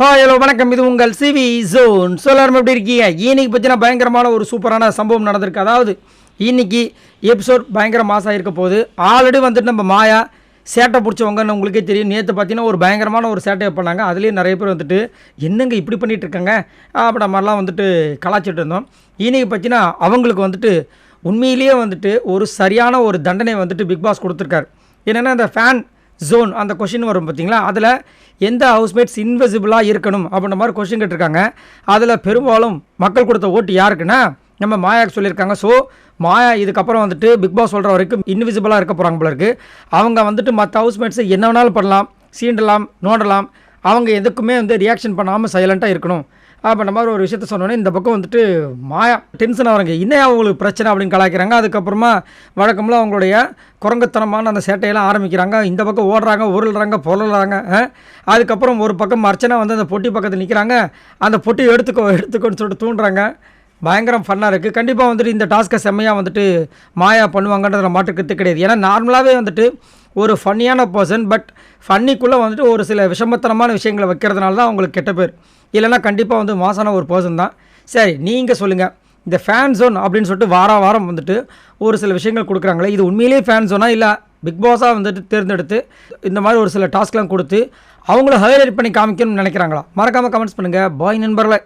Hi hello வணக்கம். இது உங்கள் சிவி ஜோன் எல்லாரும் எப்படி இருக்கீங்க? இன்னைக்கு பார்த்தீங்கன்னா பயங்கரமான ஒரு சூப்பரான சம்பவம் நடந்திருக்கு. அதாவது இன்னைக்கு எபிசோட் பயங்கர மாசாக இருக்க போகுது. ஆல்ரெடி வந்துட்டு நம்ம மாயா சேட்டை பிடிச்சவங்கன்னு உங்களுக்கே தெரியும். நேற்று பார்த்தீங்கன்னா ஒரு பயங்கரமான ஒரு சேட்டையை பண்ணாங்க. அதுலேயும் நிறைய பேர் வந்துட்டு என்னங்க இப்படி பண்ணிகிட்டு இருக்காங்க? அப்படி மாதிரிலாம் வந்துட்டு கலாச்சிட்டு இருந்தோம். இன்னைக்கு பார்த்தீங்கன்னா அவங்களுக்கு வந்துட்டு உண்மையிலேயே வந்துட்டு ஒரு சரியான ஒரு தண்டனை வந்துட்டு பிக் பாஸ் கொடுத்துருக்காரு. என்னென்னா இந்த ஃபேன் ஜோன் அந்த கொஷின் வரும் பார்த்தீங்களா அதில் எந்த ஹவுஸ்மேட்ஸ் இன்விசிபிளாக இருக்கணும் அப்படின்ற மாதிரி கொஷின் கேட்டிருக்காங்க. அதில் பெரும்பாலும் மக்கள் கொடுத்த ஓட்டு யாருக்குன்னா நம்ம மாயாக்கு சொல்லியிருக்காங்க. ஸோ மாயா இதுக்கப்புறம் வந்துட்டு பிக் பாஸ் சொல்கிற வரைக்கும் இன்விசிபிளாக இருக்க போகிறாங்க போல இருக்குது அவங்க வந்துட்டு மற்ற ஹவுஸ்மேட்ஸை என்ன வேணாலும் பண்ணலாம் சீண்டலாம் நோண்டலாம். அவங்க எதுக்குமே வந்து ரியாக்ஷன் பண்ணாமல் சைலண்ட்டாக இருக்கணும். அப்படின்ற மாதிரி ஒரு விஷயத்த சொன்னோன்னே இந்த பக்கம் வந்துட்டு மாயா டென்ஷன் ஆகிறாங்க இன்னும் அவங்களுக்கு பிரச்சனை அப்படின்னு கலாய்க்கிறாங்க? அதுக்கப்புறமா வழக்கம்ல அவங்களுடைய குரங்குத்தனமான அந்த சேட்டையெல்லாம் ஆரம்பிக்கிறாங்க. இந்த பக்கம் ஓடுறாங்க உருள்றாங்க பொருள்றாங்க அதுக்கப்புறம் ஒரு பக்கம் அர்ச்சனா வந்து அந்த பொட்டி பக்கத்தில் நிற்கிறாங்க அந்த பொட்டி எடுத்துக்கோ எடுத்துக்கோன்னு சொல்லிட்டு தூண்டுறாங்க. பயங்கரம் ஃபன்னாக இருக்குது கண்டிப்பாக வந்துட்டு இந்த டாஸ்க்கை செம்மையாக வந்துட்டு மாயா பண்ணுவாங்கன்றதுல மாற்றுக்கிறது கிடையாது. ஏன்னா நார்மலாகவே வந்துட்டு ஒரு ஃபன்னியான பர்சன் பட் ஃபன்னிக்குள்ளே வந்துட்டு ஒரு சில விஷமத்தனமான விஷயங்களை வைக்கிறதுனால தான் அவங்களுக்கு கெட்ட பேர். இல்லைன்னா கண்டிப்பாக வந்து மாசான ஒரு பர்சன் தான். சரி நீங்கள் சொல்லுங்கள் இந்த ஃபேன் ஜோன் அப்படின்னு சொல்லிட்டு வார வாரம் வந்துட்டு ஒரு சில விஷயங்கள் கொடுக்குறாங்களே இது உண்மையிலேயே ஃபேன் ஜோனா இல்லை பிக் பாஸாக வந்துட்டு தேர்ந்தெடுத்து இந்த மாதிரி ஒரு சில டாஸ்க்லாம் கொடுத்து அவங்கள ஹைலைட் பண்ணி காமிக்கணும்னு நினைக்கிறாங்களா? மறக்காமல் கமெண்ட்ஸ் பண்ணுங்கள் பாய் நண்பர்களை.